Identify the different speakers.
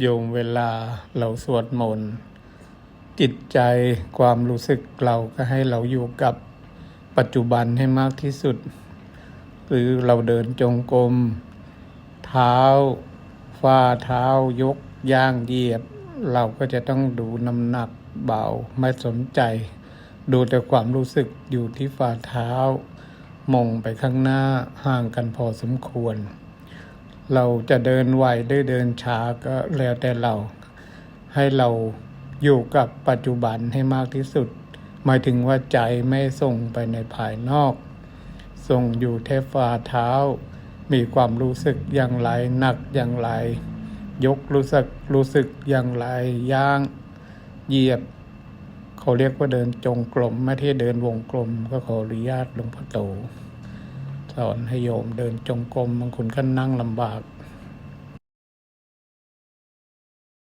Speaker 1: โยมเวลาเราสวดมนต์จิตใจความรู้สึกเราก็ให้เราอยู่กับปัจจุบันให้มากที่สุด หรือเราเดินจงกรมเท้าฝ่าเท้ายกย่างเหยียบ เราก็จะต้องดูน้ำหนักเบาไม่สนใจ ดูแต่ความรู้สึกอยู่ที่ฝ่าเท้ามองไปข้างหน้าห่างกันพอสมควร เราจะเดินไหวหรือเดินช้าก็แล้วแต่เรา ให้เราอยู่กับปัจจุบันให้มากที่สุด หมายถึงว่าใจไม่ส่งไปในภายนอก ส่งอยู่แท่ฝ่าเท้า มีความรู้สึกอย่างไรหนักอย่างไร ยกรู้สึกรู้สึกอย่างไรย่างเหยียบ เขาเรียกว่าเดินจงกรมไม่ใช่เดินวงกลมก็ขออนุญาตหลวงพ่อโต สอนให้โยมเดินจงกรมบางคนก็นั่งลำบาก